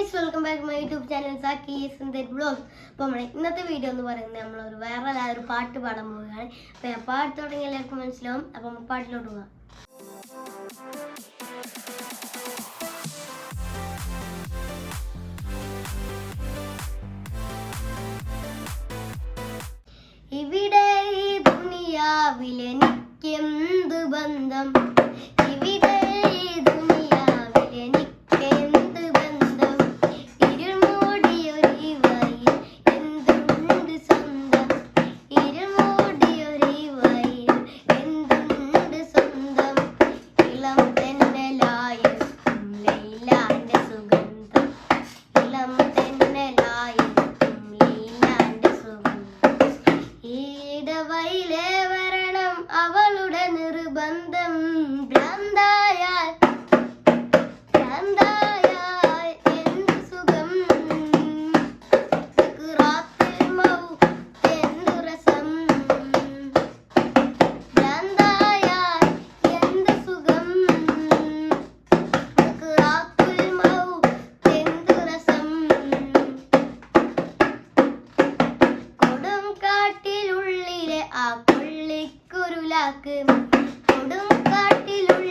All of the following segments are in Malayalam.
Guys welcome back my YouTube channel Sakki Sundar blogs അപ്പോൾ നമ്മുടെ ഇന്നത്തെ വീഡിയോ എന്ന് പറയുന്നത് നമ്മളൊരു ആയ ഒരു പാട്ട് പാടാൻ പോവുകയാണ്. അപ്പോൾ ഞാൻ പാട്ട് തുടങ്ങി എല്ലാവർക്കും മനസ്സിലാവും. അപ്പോൾ നമുക്ക് പാട്ടിലോട്ട് പോകാം. ഇവിടെ ഈ ദുനിയാവിലെനിക്കെന്ത് ബന്ധം? കാക്ക് കൊടുങ്കാട്ടിലുള്ള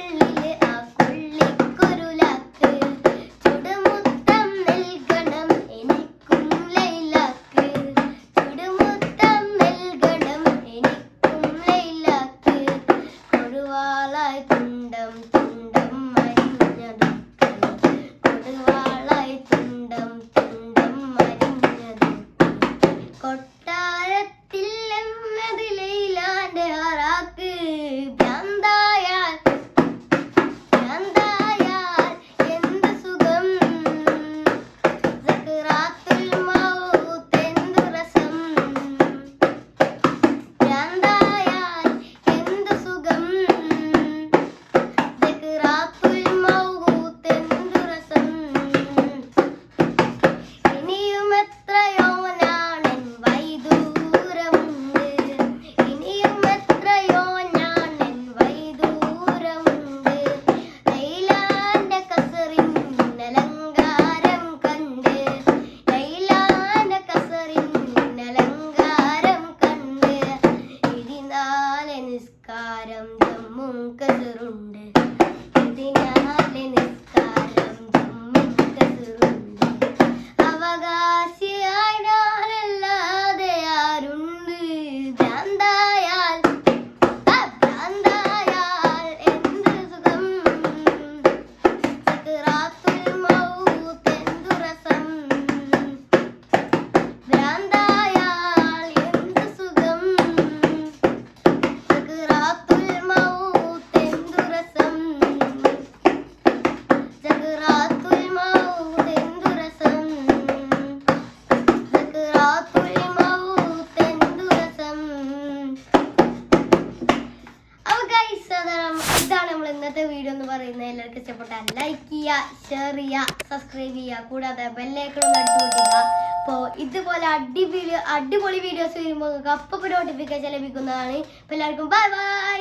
ഇന്നത്തെ വീഡിയോ എന്ന് പറയുന്നത് എല്ലാവർക്കും ഇഷ്ടപ്പെട്ട ലൈക്ക് ചെയ്യുക ഷെയർ ചെയ്യുക സബ്സ്ക്രൈബ് ചെയ്യുക കൂടാതെ ബെല്ലേക്കണം അടിച്ചു കൊടുക്കുക അപ്പോൾ ഇതുപോലെ അടിപൊളി അടിപൊളി വീഡിയോസ് വരുമ്പോൾ നിങ്ങൾക്ക് അപ്പോൾ നോട്ടിഫിക്കേഷൻ ലഭിക്കുന്നതാണ്. അപ്പോൾ എല്ലാവർക്കും ബൈ ബൈ